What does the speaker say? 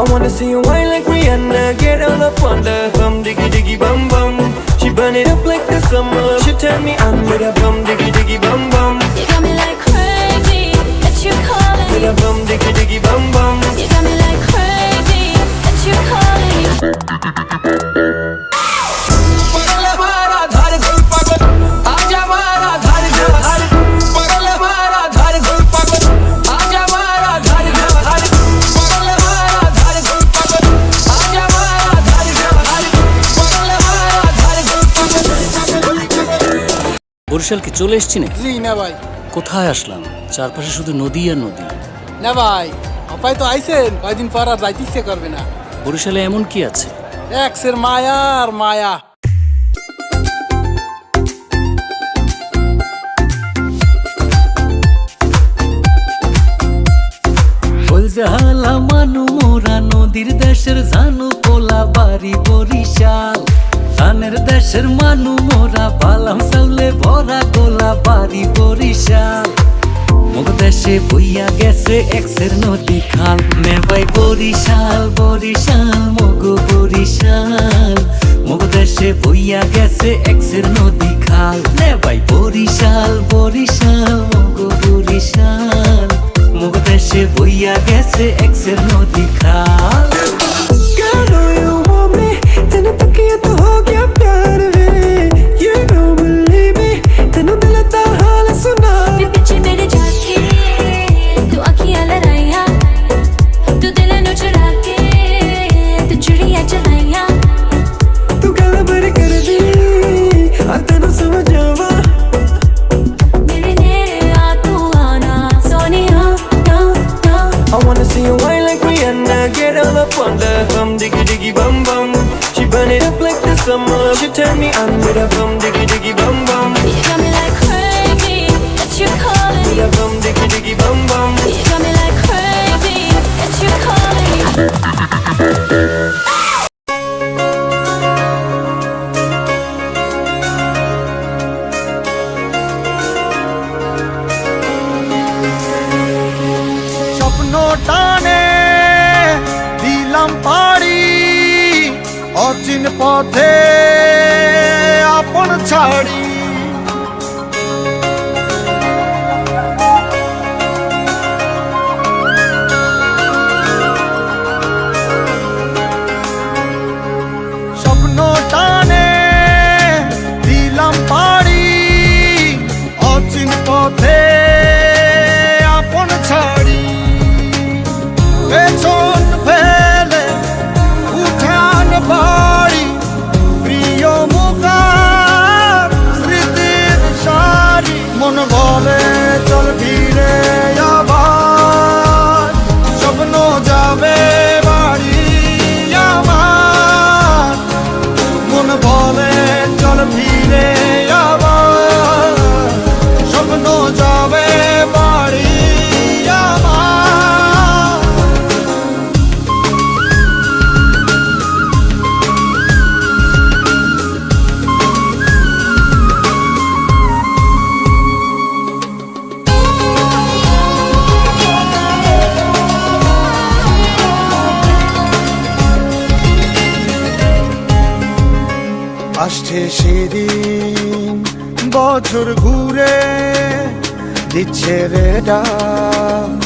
I wanna see you whine like Rihanna Get all up on the bum, diggy diggy bum bum. She burn it up like the summer. She turn me on with a bum diggy diggy bum bum. You got me like crazy that you calling With a bum diggy diggy bum bum. You got me like crazy that you calling Barishal কি চলে এসছি নাকি? জি না ভাই। কোথায় আসলাম? চারপাশে শুধু নদী আর নদী। না ভাই অপায় তো আইছেন কয়দিন পর আর যাইতে ইচ্ছে করবে না। বরিশালে এমন কি আছে? এক্সের মায়া আর মায়া। জাহালা মানু মোরা নদীর দেশের জানু পোলা বাড়ি বরিশাল। ধানের দেশের মানু মোরা বালাম চাউলে ভরা গোলা বাড়ি বরিশাল। মুখ দেশে বইয়া গেছে এক্সের নদী খাল। নেবাই বরিশাল বরিশাল, মগো বরিশাল। মুখ দেশে বইয়া গেছে এক্সের নদী খাল। নেবাই বরিশাল বরিশাল, মগো বরিশাল। মুখ দেশে বইয়া গেছে এক্সের নদী খাল। Burn it up like the summer. She turn me on with a bum diggy অচিন পথে আপন ছাড়ি আসছে সেদিন বছর ঘুরে দিচ্ছে রে ডাক।